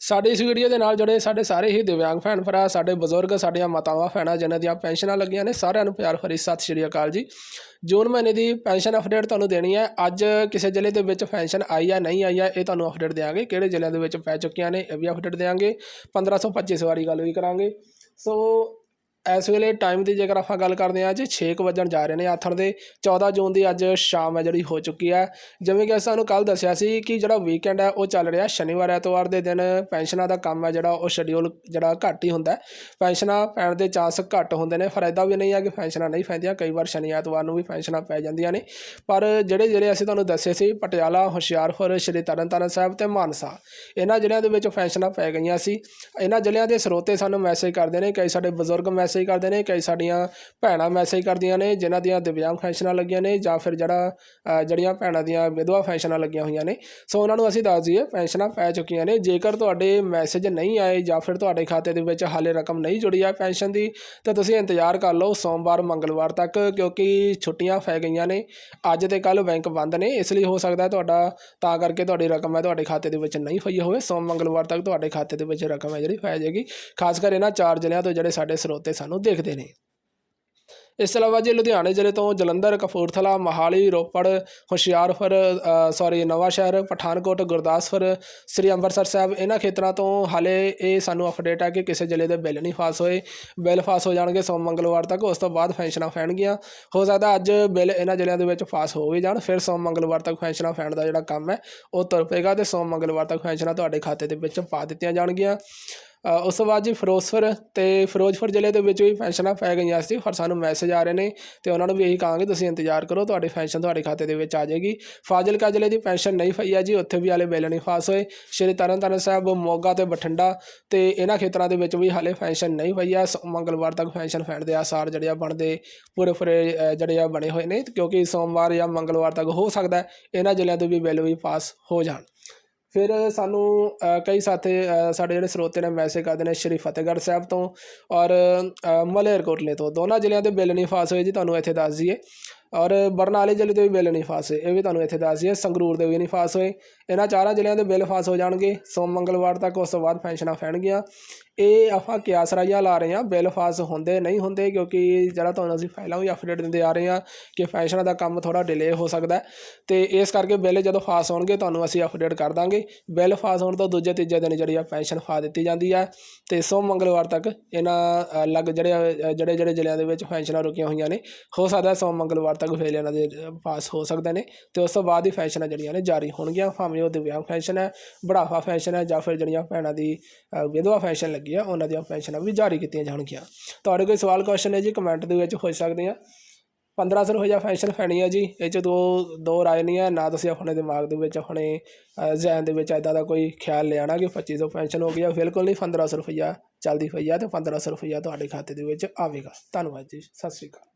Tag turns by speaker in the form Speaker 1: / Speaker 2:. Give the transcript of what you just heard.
Speaker 1: ਸਾਡੇ ਇਸ ਵੀਡੀਓ ਦੇ ਨਾਲ ਜੁੜੇ ਸਾਡੇ ਸਾਰੇ ਹੀ ਦਿਵਿਆਂਗ ਭੈਣ ਭਰਾ, ਸਾਡੇ ਬਜ਼ੁਰਗ, ਸਾਡੀਆਂ ਮਾਤਾਵਾਂ, ਭੈਣਾਂ, ਜਿਨ੍ਹਾਂ ਦੀਆਂ ਪੈਨਸ਼ਨਾਂ ਲੱਗੀਆਂ ਨੇ, ਸਾਰਿਆਂ ਨੂੰ ਪਿਆਰ ਭਰੀ ਸਤਿ ਸ਼੍ਰੀ ਅਕਾਲ ਜੀ। ਜੂਨ ਮਹੀਨੇ ਦੀ ਪੈਨਸ਼ਨ ਅਪਡੇਟ ਤੁਹਾਨੂੰ ਦੇਣੀ ਹੈ। ਅੱਜ ਕਿਸੇ ਜ਼ਿਲ੍ਹੇ ਦੇ ਵਿੱਚ ਪੈਨਸ਼ਨ ਆਈ ਹੈ ਨਹੀਂ ਆਈ ਹੈ, ਇਹ ਤੁਹਾਨੂੰ ਅਪਡੇਟ ਦੇਵਾਂਗੇ ਕਿਹੜੇ ਜ਼ਿਲ੍ਹਿਆਂ ਦੇ ਵਿੱਚ ਪੈ ਚੁੱਕੀਆਂ ਨੇ, ਇਹ ਵੀ ਅਪਡੇਟ ਦੇਵਾਂਗੇ 1525 ਵਾਰੀ ਗੱਲ ਵੀ ਕਰਾਂਗੇ। ਸੋ ਇਸ ਵੇਲੇ ਟਾਈਮ ਦੀ ਜੇਕਰ ਆਪਾਂ ਗੱਲ ਕਰਦੇ ਹਾਂ, ਅੱਜ 6 ਕੁ ਵੱਜਣ ਜਾ ਰਹੇ ਨੇ ਆਥਣ ਦੇ। 14 ਜੂਨ ਦੀ ਅੱਜ ਸ਼ਾਮ ਹੈ ਜਿਹੜੀ ਹੋ ਚੁੱਕੀ ਹੈ। ਜਿਵੇਂ ਕਿ ਸਾਨੂੰ ਕੱਲ ਦੱਸਿਆ ਸੀ ਕਿ ਜਿਹੜਾ ਵੀਕਐਂਡ ਹੈ, ਉਹ ਚੱਲ ਰਿਹਾ ਸ਼ਨੀਵਾਰ, ਐਤਵਾਰ ਦੇ ਦਿਨ। ਪੈਨਸ਼ਨਾਂ ਦਾ ਕੰਮ ਹੈ ਜਿਹੜਾ, ਉਹ ਸ਼ਡਿਊਲ ਜਿਹੜਾ ਘੱਟ ਹੀ ਹੁੰਦਾ ਪੈਨਸ਼ਨਾਂ ਪੈਣ ਦੇ ਚਾਂਸ ਘੱਟ ਹੁੰਦੇ ਨੇ, ਪਰ ਵੀ ਨਹੀਂ ਹੈ ਕਿ ਪੈਨਸ਼ਨਾਂ ਨਹੀਂ ਪੈਂਦੀਆਂ। ਕਈ ਵਾਰ ਸ਼ਨੀ, ਐਤਵਾਰ ਨੂੰ ਵੀ ਪੈਨਸ਼ਨਾਂ ਪੈ ਜਾਂਦੀਆਂ ਨੇ। ਪਰ ਜਿਹੜੇ ਜਿਹੜੇ ਅਸੀਂ ਤੁਹਾਨੂੰ ਦੱਸੇ ਸੀ, ਪਟਿਆਲਾ, ਹੁਸ਼ਿਆਰਪੁਰ, ਸ਼੍ਰੀ ਤਰਨਤਾਰਨ ਸਾਹਿਬ ਤੇ ਮਾਨਸਾ, ਇਹਨਾਂ ਜ਼ਿਲ੍ਹਿਆਂ ਦੇ ਵਿੱਚ ਪੈਨਸ਼ਨਾਂ ਪੈ ਗਈਆਂ ਸੀ। ਇਹਨਾਂ ਜ਼ਿਲ੍ਹਿਆਂ ਦੇ ਸਰੋਤੇ ਸਾਨੂੰ ਮੈਸੇਜ ਕਰਦੇ ਨੇ, ਕਈ ਸਾਡੇ ਬਜ਼ੁਰਗ ਮੈਸੇਜ ਕਰਦੇ ਨੇ ਕਈ ਸਾਡੀਆਂ ਭੈਣਾਂ ਮੈਸੇਜ ਕਰਦੀਆਂ ਨੇ, ਜਿਨ੍ਹਾਂ ਦੀਆਂ ਦਿਵਿਆਂਗ ਪੈਨਸ਼ਨਾਂ ਲੱਗੀਆਂ ਨੇ ਜਾਂ ਫਿਰ ਜਿਹੜਾ ਜਿਹੜੀਆਂ ਭੈਣਾਂ ਦੀਆਂ ਵਿਧਵਾ ਪੈਨਸ਼ਨਾਂ ਲੱਗੀਆਂ ਹੋਈਆਂ ਨੇ। ਸੋ ਉਹਨਾਂ ਨੂੰ ਅਸੀਂ ਦੱਸ ਦਈਏ ਪੈਨਸ਼ਨਾਂ ਪੈ ਚੁੱਕੀਆਂ ਨੇ। ਜੇਕਰ ਤੁਹਾਡੇ ਮੈਸੇਜ ਨਹੀਂ ਆਏ ਜਾਂ ਫਿਰ ਤੁਹਾਡੇ ਖਾਤੇ ਦੇ ਵਿੱਚ ਹਾਲੇ ਰਕਮ ਨਹੀਂ ਜੁੜੀ ਹੈ ਪੈਨਸ਼ਨ ਦੀ, ਤਾਂ ਤੁਸੀਂ ਇੰਤਜ਼ਾਰ ਕਰ ਲਓ ਸੋਮਵਾਰ, ਮੰਗਲਵਾਰ ਤੱਕ, ਕਿਉਂਕਿ ਛੁੱਟੀਆਂ ਪੈ ਗਈਆਂ ਨੇ। ਅੱਜ ਤੇ ਕੱਲ ਬੈਂਕ ਬੰਦ ਨੇ, ਇਸ ਲਈ ਹੋ ਸਕਦਾ ਤੁਹਾਡਾ, ਤਾਂ ਕਰਕੇ ਤੁਹਾਡੀ ਰਕਮ ਹੈ, ਤੁਹਾਡੇ ਖਾਤੇ ਦੇ ਵਿੱਚ ਨਹੀਂ ਪਈ ਹੋਵੇ। ਸੋਮ, ਮੰਗਲਵਾਰ ਤੱਕ ਤੁਹਾਡੇ ਖਾਤੇ ਦੇ ਵਿੱਚ ਰਕਮ ਹੈ ਜਿਹੜੀ, ਪੈ ਜਾਏਗੀ। ਖਾਸ ਕਰ ਇਹਨਾਂ ਚਾਰ ਜ਼ਿਲ੍ਹਿਆਂ ਤੋਂ ਜਿਹੜੇ ਸਾਡੇ ਸਰੋਤੇ ਸਾਨੂੰ ਦੇਖਦੇ ਨੇ। ਇਸ ਤੋਂ ਇਲਾਵਾ ਜੇ ਲੁਧਿਆਣੇ ਜ਼ਿਲ੍ਹੇ ਤੋਂ ਜਲੰਧਰ, ਕਪੂਰਥਲਾ, ਮਹਾਲੀ, ਰੋਪੜ, ਹੁਸ਼ਿਆਰਪੁਰ ਸੌਰੀ ਨਵਾਂ ਸ਼ਹਿਰ ਪਠਾਨਕੋਟ, ਗੁਰਦਾਸਪੁਰ, ਸ੍ਰੀ ਅੰਮ੍ਰਿਤਸਰ ਸਾਹਿਬ, ਇਹਨਾਂ ਖੇਤਰਾਂ ਤੋਂ ਹਾਲੇ ਇਹ ਸਾਨੂੰ ਅਪਡੇਟ ਹੈ ਕਿ ਕਿਸੇ ਜ਼ਿਲ੍ਹੇ ਦੇ ਬਿੱਲ ਨਹੀਂ ਪਾਸ ਹੋਏ। ਬਿੱਲ ਪਾਸ ਹੋ ਜਾਣਗੇ ਸੋਮ ਮੰਗਲਵਾਰ ਤੱਕ, ਉਸ ਤੋਂ ਬਾਅਦ ਫੈਂਸ਼ਨਾਂ ਫੈਣਗੀਆਂ। ਹੋ ਸਕਦਾ ਅੱਜ ਬਿੱਲ ਇਹਨਾਂ ਜ਼ਿਲ੍ਹਿਆਂ ਦੇ ਵਿੱਚ ਪਾਸ ਹੋ ਵੀ ਜਾਣ, ਫਿਰ ਸੋਮ ਮੰਗਲਵਾਰ ਤੱਕ ਫੈਂਸ਼ਨਾਂ ਫੈਣ ਦਾ ਜਿਹੜਾ ਕੰਮ ਹੈ, ਉਹ ਤੁਰ ਪਏਗਾ ਤੇ ਸੋਮ ਮੰਗਲਵਾਰ ਤੱਕ ਫੈਂਸ਼ਨਾਂ ਤੁਹਾਡੇ ਖਾਤੇ ਦੇ ਵਿੱਚ ਪਾ ਦਿੱਤੀਆਂ ਜਾਣਗੀਆਂ। ਉਸ ਤੋਂ ਬਾਅਦ ਜੀ ਫਿਰੋਜ਼ਪੁਰ ਅਤੇ ਫਿਰੋਜ਼ਪੁਰ ਜ਼ਿਲ੍ਹੇ ਦੇ ਵਿੱਚ ਵੀ ਪੈਨਸ਼ਨਾਂ ਪੈ ਗਈਆਂ ਸੀ, ਪਰ ਸਾਨੂੰ ਮੈਸੇਜ ਆ ਰਹੇ ਨੇ ਅਤੇ ਉਹਨਾਂ ਨੂੰ ਵੀ ਇਹੀ ਕਹਾਂਗੇ, ਤੁਸੀਂ ਇੰਤਜ਼ਾਰ ਕਰੋ, ਤੁਹਾਡੀ ਪੈਨਸ਼ਨ ਤੁਹਾਡੇ ਖਾਤੇ ਦੇ ਵਿੱਚ ਆ ਜਾਏਗੀ। ਫਾਜ਼ਿਲਕਾ ਜ਼ਿਲ੍ਹੇ ਦੀ ਪੈਨਸ਼ਨ ਨਹੀਂ ਪਈ ਹੈ ਜੀ, ਉੱਥੇ ਵੀ ਹਾਲੇ ਬਿੱਲ ਨਹੀਂ ਪਾਸ ਹੋਏ। ਸ਼੍ਰੀ ਤਰਨਤਾਰਨ ਸਾਹਿਬ, ਮੋਗਾ ਤੇ ਬਠਿੰਡਾ ਤੇ ਇਹਨਾਂ ਖੇਤਰਾਂ ਦੇ ਵਿੱਚ ਵੀ ਹਾਲੇ ਪੈਨਸ਼ਨ ਨਹੀਂ ਪਈ ਹੈ। ਸੋ ਮੰਗਲਵਾਰ ਤੱਕ ਪੈਨਸ਼ਨ ਪੈਣ ਦੇ ਆਸਾਰ ਜਿਹੜੇ ਆ ਬਣਦੇ ਪੂਰੇ ਪੂਰੇ ਜਿਹੜੇ ਆ ਬਣੇ ਹੋਏ ਨੇ, ਕਿਉਂਕਿ ਸੋਮਵਾਰ ਜਾਂ ਮੰਗਲਵਾਰ ਤੱਕ ਹੋ ਸਕਦਾ ਇਹਨਾਂ ਜ਼ਿਲ੍ਹਿਆਂ ਤੋਂ ਵੀ ਬਿੱਲ ਵੀ ਪਾਸ ਹੋ ਜਾਣ। ਫਿਰ ਸਾਨੂੰ ਕਈ ਸਾਥੀ ਸਾਡੇ ਜਿਹੜੇ ਸਰੋਤੇ ਨੇ ਮੈਸੇਜ ਕਰਦੇ ਨੇ ਸ਼੍ਰੀ ਫਤਿਹਗੜ੍ਹ ਸਾਹਿਬ ਤੋਂ ਔਰ ਮਲੇਰਕੋਟਲੇ ਤੋਂ। ਦੋਨਾਂ ਜ਼ਿਲ੍ਹਿਆਂ ਦੇ ਬਿੱਲ ਨਹੀਂ ਫਾਸ ਹੋਏ ਜੀ, ਤੁਹਾਨੂੰ ਇੱਥੇ ਦੱਸ ਦਈਏ। ਔਰ ਬਰਨਾਲੇ ਜ਼ਿਲ੍ਹੇ ਦੇ ਵੀ ਬਿੱਲ ਨਹੀਂ ਪਾਸ ਹੋਏ, ਇਹ ਵੀ ਤੁਹਾਨੂੰ ਇੱਥੇ ਦੱਸ ਦਈਏ। ਸੰਗਰੂਰ ਦੇ ਵੀ ਨਹੀਂ ਫਾਸ ਹੋਏ। ਇਹਨਾਂ ਚਾਰਾਂ ਜ਼ਿਲ੍ਹਿਆਂ ਦੇ ਬਿੱਲ ਫਾਸ ਹੋ ਜਾਣਗੇ। ਸੋਮ ਮੰਗਲਵਾਰ ਤੱਕ ਉਸ ਤੋਂ ਬਾਅਦ ਪੈਨਸ਼ਨਾਂ ਫੈਣਗੀਆਂ। ਇਹ ਆਪਾਂ ਕਿਆਸ ਰਾਈਆਂ ਲਾ ਰਹੇ ਹਾਂ। ਬਿੱਲ ਪਾਸ ਹੁੰਦੇ ਨਹੀਂ ਹੁੰਦੇ ਕਿਉਂਕਿ ਜਿਹੜਾ ਤੁਹਾਨੂੰ ਅਸੀਂ ਪਹਿਲਾਂ ਵੀ ਅਪਡੇਟ ਦਿੰਦੇ ਆ ਰਹੇ ਹਾਂ ਕਿ ਫੈਸ਼ਨਾਂ ਦਾ ਕੰਮ ਥੋੜਾ ਡਿਲੇ ਹੋ ਸਕਦਾ ਹੈ। ਤੇ ਇਸ ਕਰਕੇ ਬਿੱਲ ਜਦੋਂ ਪਾਸ ਹੋਣਗੇ ਤੁਹਾਨੂੰ ਅਸੀਂ ਅਪਡੇਟ ਕਰ ਦਾਂਗੇ। ਬਿੱਲ ਪਾਸ ਹੋਣ ਤੋਂ ਦੂਜੇ ਤੀਜੇ ਦਿਨ ਜਿਹੜੀ ਆ ਪੈਨਸ਼ਨ ਫਾ ਦਿੱਤੀ ਜਾਂਦੀ ਹੈ ਤੇ ਸੋਮ ਮੰਗਲਵਾਰ ਤੱਕ ਇਹਨਾਂ ਅਲੱਗ ਜਿਹੜੇ ਜਿਹੜੇ ਜਿਹੜੇ ਜ਼ਿਲ੍ਹਿਆਂ ਦੇ ਵਿੱਚ ਪੈਨਸ਼ਨਾਂ ਰੁਕੀਆਂ ਹੋਈਆਂ ਨੇ, ਹੋ ਸਕਦਾ ਸੋਮ ਮੰਗਲਵਾਰ ਤੱਕ ਬਿੱਲ ਇਹਨਾਂ ਦੇ ਪਾਸ ਹੋ ਸਕਦੇ ਨੇ। ਤੇ ਉਸ ਤੋਂ ਬਾਅਦ ਹੀ ਫੈਸ਼ਨਾਂ ਜਿਹੜੀਆਂ ਨੇ ਜਾਰੀ ਹੋਣਗੀਆਂ। ਭਾਵੇਂ ਉਹ ਦਿਵਿਆਂਗ ਫੈਸ਼ਨ ਹੈ, ਬੁਢਾਪਾ ਫੈਸ਼ਨ ਹੈ ਜਾਂ ਫਿਰ ਜਿਹੜੀਆਂ ਭੈਣਾਂ ਦੀ ਵਿਧਵਾ ਫੈਸ਼ਨ ਲੱਗੀ ਆ ਉਹਨਾਂ ਦੀਆਂ ਪੈਨਸ਼ਨਾਂ ਵੀ ਜਾਰੀ ਕੀਤੀਆਂ ਜਾਣਗੀਆਂ। ਤੁਹਾਡੇ ਕੋਈ ਸਵਾਲ ਕੁਐਸਚਨ ਹੈ ਜੀ ਕਮੈਂਟ ਦੇ ਵਿੱਚ ਹੋ ਸਕਦੇ ਆ 1500 ਰੁਪਏ ਪੈਨਸ਼ਨ ਫੈਣੀ ਹੈ ਜੀ ਇਹ 'ਚ ਦੋ ਦੋ ਰਾਏ ਨਹੀਂ ਹੈ ਨਾ ਤੁਸੀਂ ਆਪਣੇ ਦਿਮਾਗ ਦੇ ਵਿੱਚ ਆਪਣੇ ਅ, ਜ਼ਿਹਨ ਦੇ ਵਿੱਚ ਐਦਾਂ ਦਾ ਕੋਈ ਖਿਆਲ ਲਿਆਣਾ ਕਿ 2500 ਪੈਨਸ਼ਨ ਹੋ ਗਈ ਆ ਬਿਲਕੁਲ ਨਹੀਂ 1500 ਰੁਪਈਆ ਚੱਲਦੀ ਪਈ ਆ ਤੇ 1500 ਰੁਪਈਆ ਤੁਹਾਡੇ ਖਾਤੇ ਦੇ ਵਿੱਚ ਆਵੇਗਾ। ਧੰਨਵਾਦ ਜੀ ਸਤਿ ਸ਼੍ਰੀ ਅਕਾਲ।